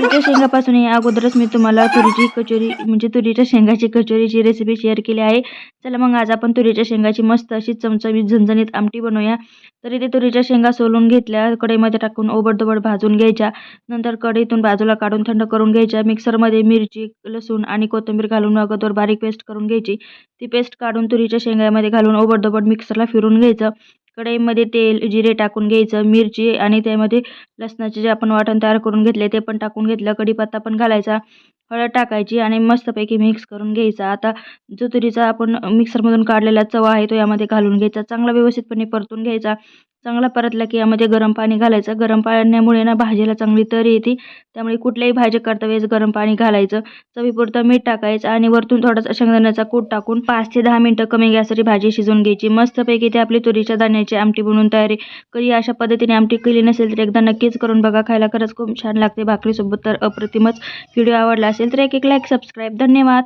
तुरीच्या शेंगापासून या अगोदरच मी तुम्हाला तुरीची कचोरी म्हणजे तुरीच्या शेंगाची कचोरीची रेसिपी शेअर केली आहे. चला मग आज आपण तुरीच्या शेंगाची मस्त अशी चमचमीत झणझणीत आमटी बनवूया. तर इथे तुरीच्या शेंगा सोलून घेतल्या कढईमध्ये टाकून ओबडधोबड भाजून घ्यायच्या. नंतर कढईतून बाजूला काढून थंड करून घ्यायच्या. मिक्सरमध्ये मिरची लसूण आणि कोथिंबीर घालून अगोदर बारीक पेस्ट करून घ्यायची. ती पेस्ट काढून तुरीच्या शेंगामध्ये घालून ओबडधोबड मिक्सरला फिरून घ्यायचं. कढईमध्ये तेल जिरे टाकून घ्यायचं मिरची आणि त्यामध्ये लसणाचे जे आपण वाटण तयार करून घेतले ते पण टाकून घेतलं. कढीपत्ता पण घालायचा हळद टाकायची आणि मस्तपैकी मिक्स करून घ्यायचा. आता जो तुरीचा आपण मिक्सरमधून काढलेला चवा आहे तो यामध्ये घालून घ्यायचा. चांगला व्यवस्थितपणे परतून घ्यायचा. चांगला परतला की यामध्ये गरम पाणी घालायचं. गरम पाण्यामुळे ना भाजीला चांगली तरी येते. त्यामुळे कुठल्याही भाजी करता वेळेस गरम पाणी घालायचं. चवीपुरतं मीठ टाकायचं आणि वरतून थोडासा शेंगदाण्याचा कूट टाकून पाच ते दहा मिनटं कमी गॅसवरी भाजी शिजवून घ्यायची. मस्तपैकी ते आपली तुरीच्या दाण्याची आमटी बनवून तयारी कधी अशा पद्धतीने आमटी केली नसेल तर एकदा नक्कीच करून बघा. खायला खरंच खूप छान लागते. भाकरीसोबत तर अप्रतिमच व्हिडिओ आवडला असेल तर एक एक लाईक सबस्क्राईब धन्यवाद.